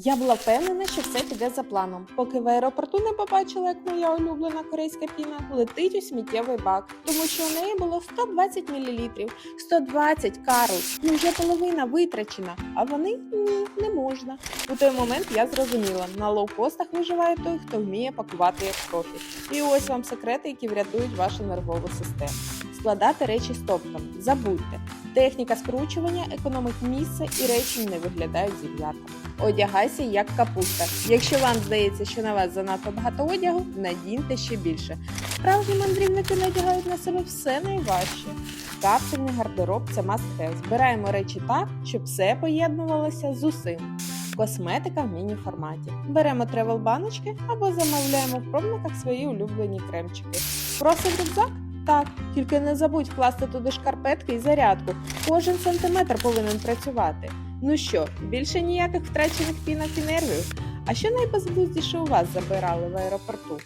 Я була впевнена, що все піде за планом. Поки в аеропорту не побачила, як моя улюблена корейська піна летить у сміттєвий бак, тому що у неї було 120 мл. 120, Карл! Ну вже половина витрачена, а вони ні, не можна. У той момент я зрозуміла, на лоукостах виживає той, хто вміє пакувати як профі. І ось вам секрети, які врятують вашу нервову систему. Складати речі стопками. Забудьте. Техніка скручування економить місце і речі не виглядають зів'ятами. Одягайся як капуста. Якщо вам здається, що на вас занадто багато одягу, надіньте ще більше. Справжні мандрівники надягають на себе все найважче. Капсульний гардероб це must have. Збираємо речі так, щоб все поєднувалося з усім. Косметика в міні-форматі. Беремо тревел баночки або замовляємо в пробниках свої улюблені кремчики. Просив рюкзак? Так, тільки не забудь вкласти туди шкарпетки і зарядку. Кожен сантиметр повинен працювати. Ну що, більше ніяких втрачених пінок і нервів? А що найбезглуздіше у вас забирали в аеропорту?